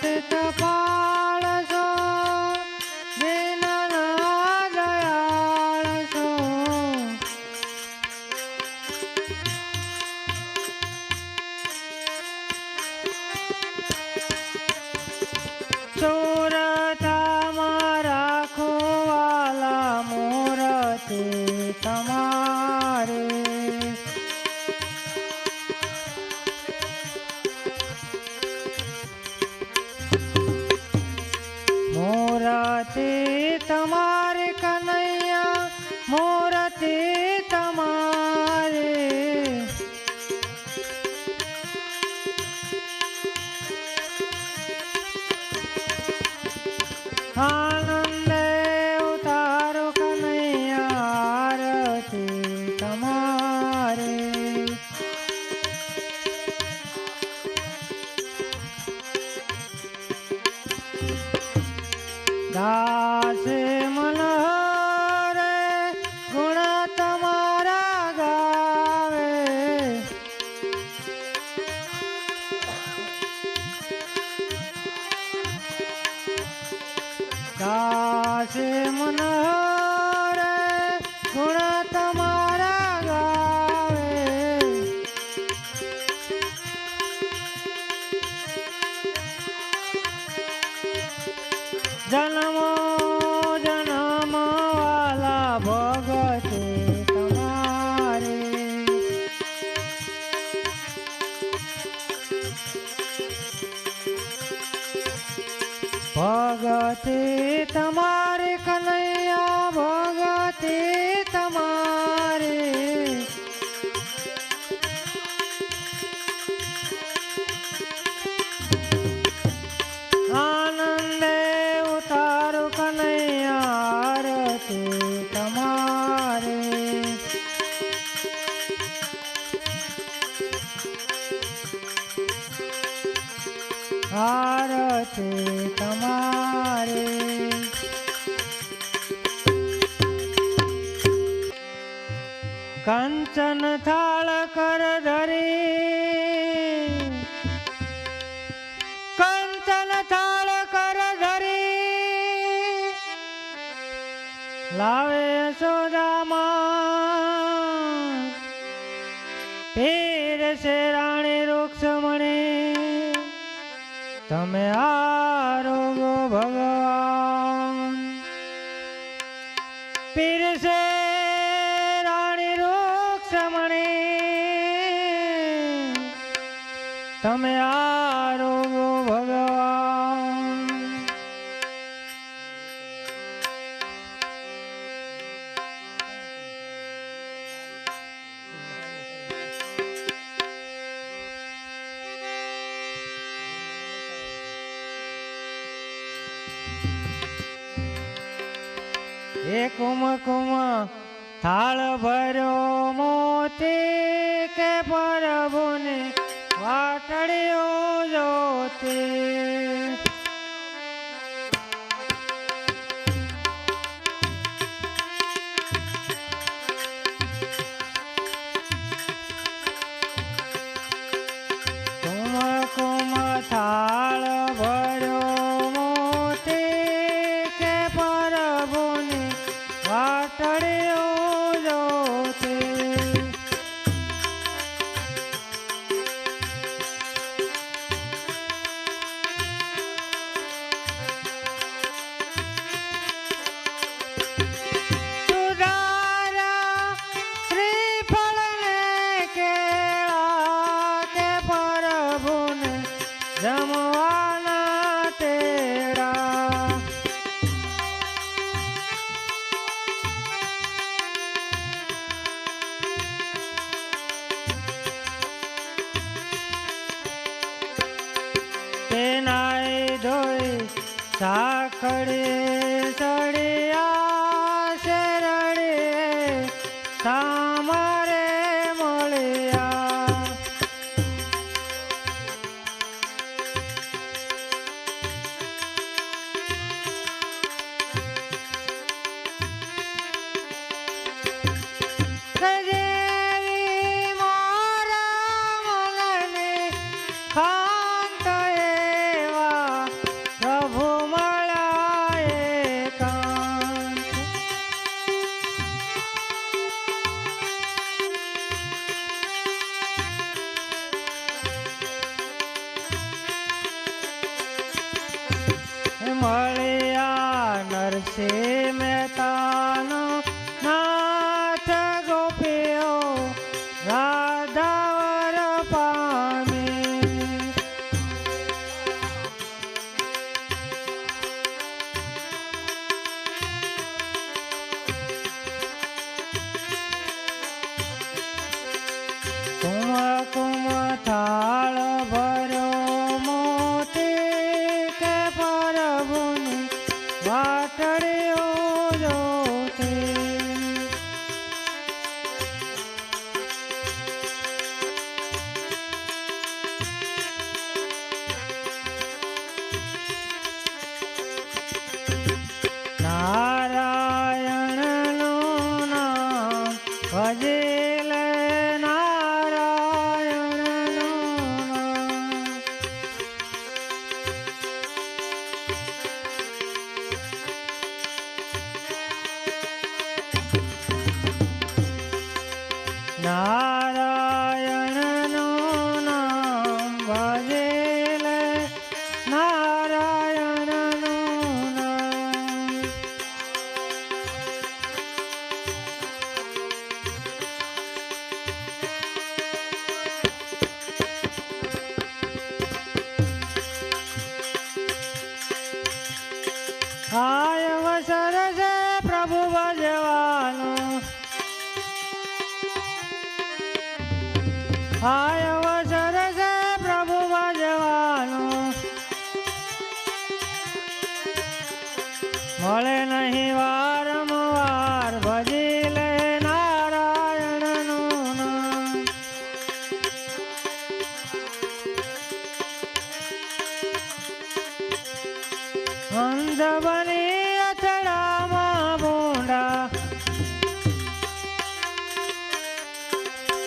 Tapa, tapa. દાસે મનોહરે ગુણ તમારા તમારે કનૈયા ભગતે તમારે. આનંદે ઉતારો કનૈયા આરતી તમારે. આરતી તમારે. કંચન થાળ કર ધરી. કંચન થાળ કર ધરી. લાવે સોદામાં. પીર શેરાણી રૂક્ષમણી. તમે આરોગો તમે આરોગો ભગવાન. એ કુમ કુમ થાળ ભર્યો મોતી કે પ્રભુને વાટડીઓ જોતી. আমার você. આય અવસર છે પ્રભુ ભજવાનો નહીં વારંવાર ભજી લે નારાયણનું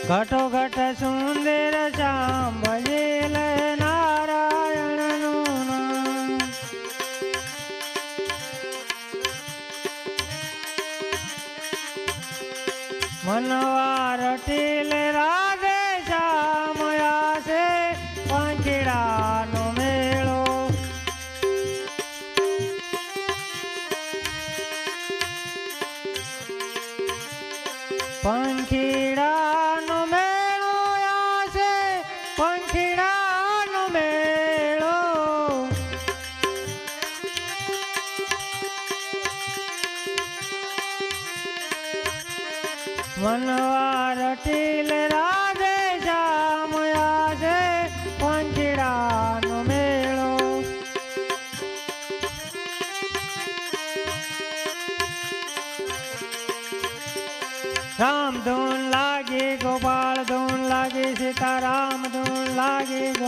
ઘટો ઘટ સુંદર શ્યામ ભજેલ નારાયણનું નામ. મનવાર ટીલ રાધે શ્યામ આશે પાંખીડાનો મેળો. પંખીડાનો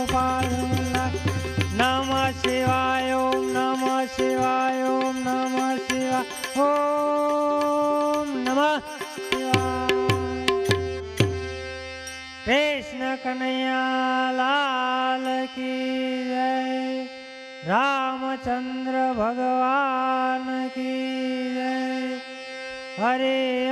લાગે નમ શિવાય ઓમ નમ શિવાય ઓમ નમ શિવાય ઓમ નમ કૃષ્ણ કનૈયા લાલ કી જય રામચંદ્ર ભગવાન કી જય હરે